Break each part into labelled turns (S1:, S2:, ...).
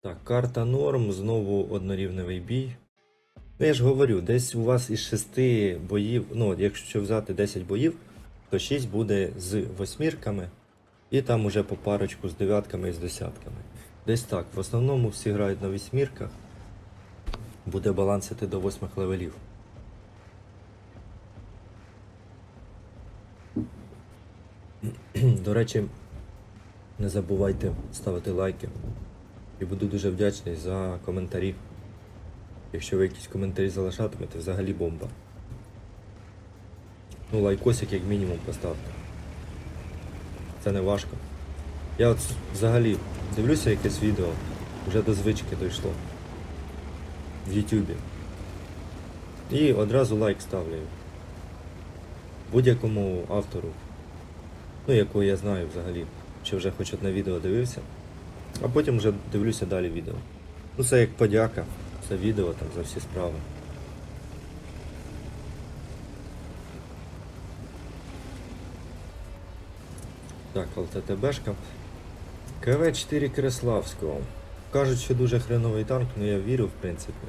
S1: Так, карта норм, знову однорівневий бій. Ну, я ж говорю, десь у вас із 6 боїв, ну, якщо взяти 10 боїв, то 6 буде з восьмірками, і там уже по парочку з дев'ятками і з десятками. Десь так. В основному всі грають на восьмірках. Буде балансити до восьмих левелів. До речі, не забувайте ставити лайки. І буду дуже вдячний за коментарі. Якщо ви якісь коментарі залишатимете, взагалі бомба. Ну, лайкосик як мінімум поставте. Це не важко. Я от взагалі дивлюся якесь відео, вже до звички дійшло. В Ютубі. І одразу лайк ставлю. Будь-якому автору. Ну, якого я знаю взагалі. Чи вже хоч одне відео дивився. А потім вже дивлюся далі відео. Ну це як подяка, це відео там за всі справи. Так, ЛТТБшка. КВ-4 Креславського. Кажуть, що дуже хреновий танк, але я вірю, в принципі.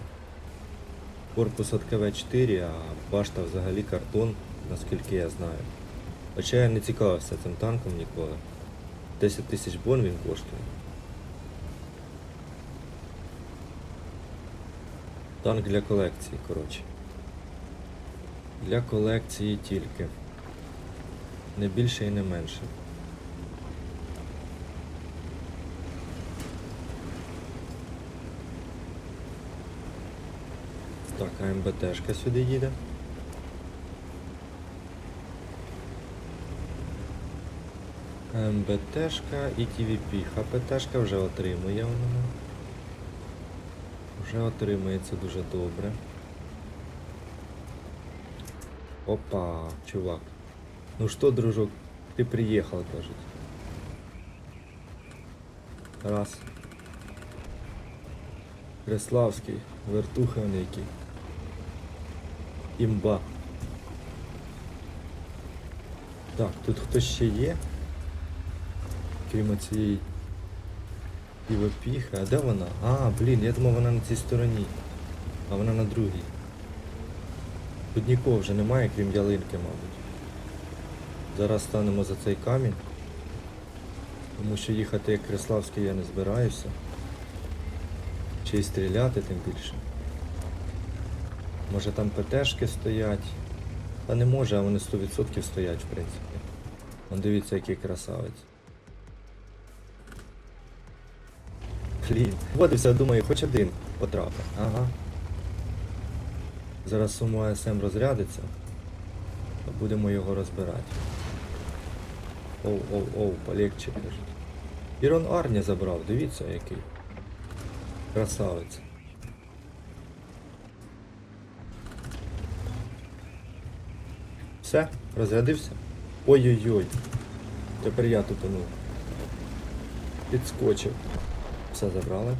S1: Корпус від КВ-4, а башта взагалі картон, наскільки я знаю. Хоча я не цікавився цим танком ніколи. 10 тисяч бон він коштує. Танк для колекції, коротше. Для колекції тільки. Не більше і не менше. Так, АМБТшка сюди їде. МБТшка і ТВП. ХПТшка вже отримує вона. Вже отримує це дуже добре. Опа, чувак. Ну что, дружок, ты приехал, кажуть. Раз. Креславський, вертуха який. Імба. Так, тут хтось ще є? Крім цієї півопіхи. А де вона? А, блін, я думав вона на цій стороні. А вона на другій. Тут нікого вже немає, крім ялинки, мабуть. Зараз станемо за цей камінь. Тому що їхати як Креславський я не збираюся. Чи й стріляти тим більше. Може там ПТшки стоять. Та не може, а вони 100% стоять, в принципі. Вон дивіться, який красавець. Блін. От думаю, хоч один потрапив. Ага. Зараз суму АСМ розрядиться. Будемо його розбирати. Оу, оу, оу, полегче кажуть. Ірон Арні забрав, дивіться який. Красавець. Все, розрядився? Ой-ой-ой. Тепер я тупанув. Підскочив. Все забрали.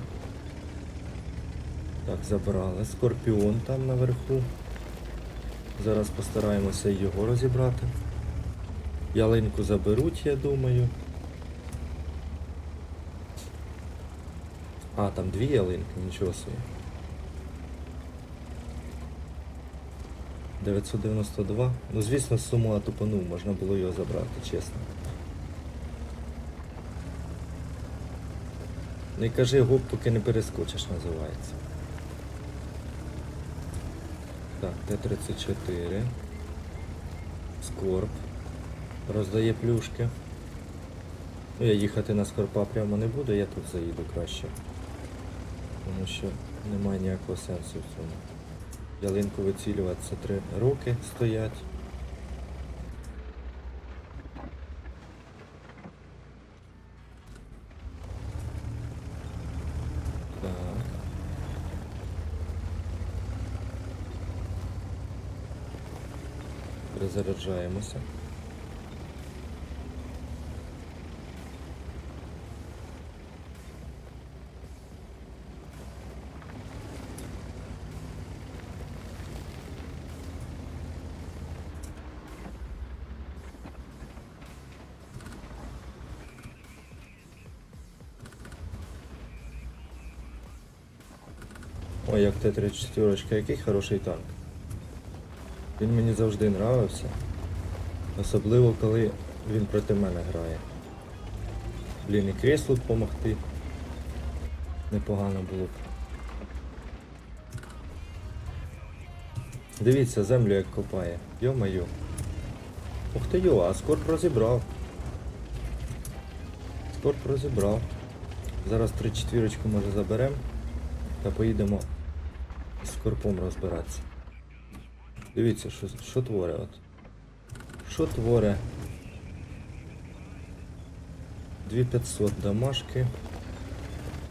S1: Так, забрали. Скорпіон там наверху. Зараз постараємося його розібрати. Ялинку заберуть, я думаю. А, там дві ялинки, нічого собі. 992. Ну, звісно, суму тупанув, можна було його забрати, чесно. Не кажи гоп, поки не перескочиш, називається. Так, Т-34. Скорб. Роздає плюшки. Ну, я їхати на скорпа прямо не буду, я тут заїду краще. Тому що немає ніякого сенсу в цьому. Ялинку вицілюватися три роки стоять. перезаряджаємося. Ой, як Т-34, який хороший танк. Він мені завжди нравився. Особливо коли він проти мене грає. Блін, і креслу допомогти. Непогано було б. Дивіться, землю як копає. Йо-моє. Ух ти йо, а скорп розібрав. Скорп розібрав. Зараз 3 четвірочку може заберемо та поїдемо з скорпом розбиратися. Дивіться, що, що творе от. Що творе? 2500 домашки.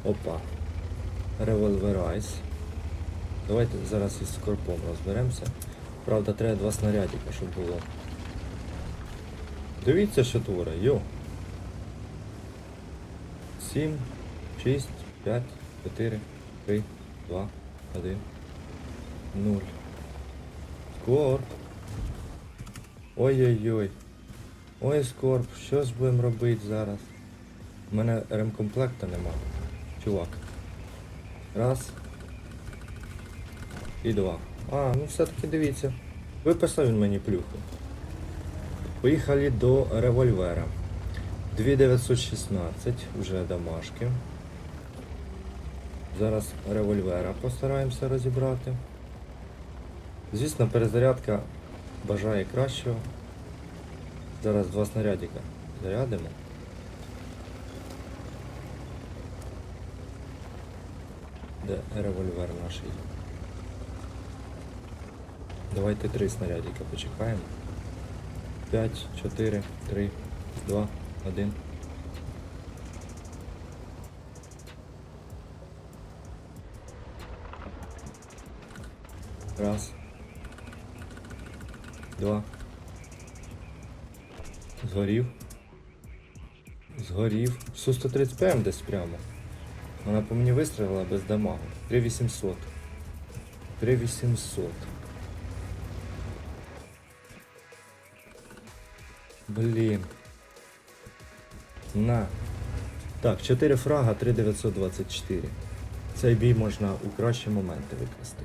S1: Опа. Револьверайз. Давайте зараз із скорпом розберемося. Правда, треба два снарядика, щоб було. Дивіться, що творе, йо. 7, 6, 5, 4, 3, 2, 1, 0. Скорп. Ой-ой-ой. Ой, Скорп, що ж будемо робити зараз? У мене ремкомплекта нема. Чувак. Раз. І два. А, ну все-таки дивіться. Виписав він мені плюху. Поїхали до револьвера. 2916 вже домашки. Зараз револьвера постараємося розібрати. Звісно, перезарядка бажає кращого. Зараз два снарядика зарядимо. Де револьвер наш? Давайте три снарядика почекаємо. 5, 4, 3, 2, 1. Раз. Два. Згорів. Згорів. Су-135 десь прямо. Вона по мені вистрілила без дамагу. 3800. 3800. Блін. На. Так, 4 фрага, 3924. Цей бій можна у кращі моменти викласти.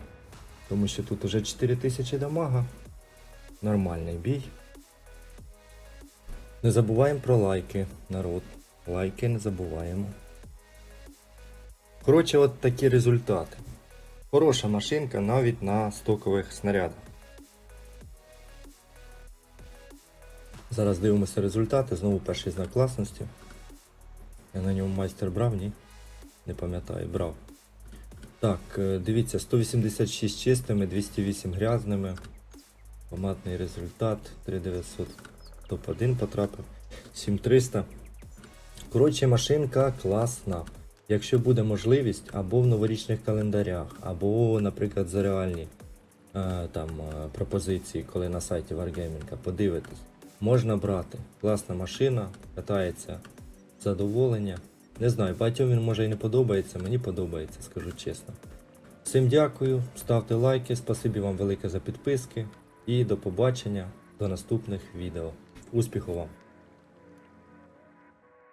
S1: Тому що тут уже 4000 дамага. Нормальний бій. Не забуваємо про лайки, народ. Лайки не забуваємо. Коротше, от такі результати. Хороша машинка навіть на стокових снарядах. Зараз дивимося результати. Знову перший знак класності. Я на ньому майстер брав, ні? Не пам'ятаю, брав. Так, е, дивіться, 186 чистими, 208 грязними. Поматний результат. 3900 топ-1 потрапив. 7300. Коротше, машинка класна. Якщо буде можливість, або в новорічних календарях, або, наприклад, за реальні е, там, е, пропозиції, коли на сайті Wargaming, подивитись, можна брати. Класна машина, катається задоволення. Не знаю, багатьом він може і не подобається, мені подобається, скажу чесно. Всім дякую, ставте лайки, спасибі вам велике за підписки і до побачення до наступних відео. Успіху вам!